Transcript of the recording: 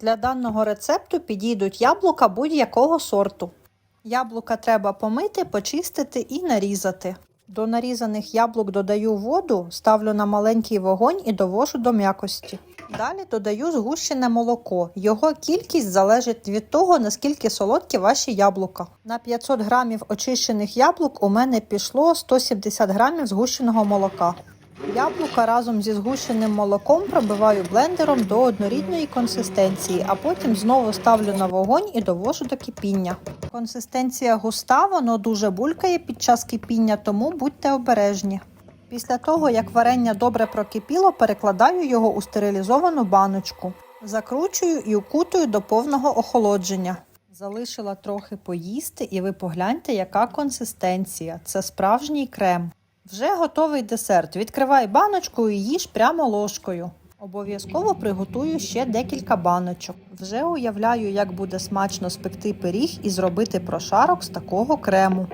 Для даного рецепту підійдуть яблука будь-якого сорту. Яблука треба помити, почистити і нарізати. До нарізаних яблук додаю воду, ставлю на маленький вогонь і довожу до м'якості. Далі додаю згущене молоко. Його кількість залежить від того, наскільки солодкі ваші яблука. На 500 грамів очищених яблук у мене пішло 170 грамів згущеного молока. Яблука разом зі згущеним молоком пробиваю блендером до однорідної консистенції, а потім знову ставлю на вогонь і довожу до кипіння. Консистенція густа, воно дуже булькає під час кипіння, тому будьте обережні. Після того, як варення добре прокипіло, перекладаю його у стерилізовану баночку. Закручую і укутую до повного охолодження. Залишила трохи поїсти, і ви погляньте, яка консистенція. Це справжній крем. Вже готовий десерт. Відкривай баночку і їж прямо ложкою. Обов'язково приготую ще декілька баночок. Вже уявляю, як буде смачно спекти пиріг і зробити прошарок з такого крему.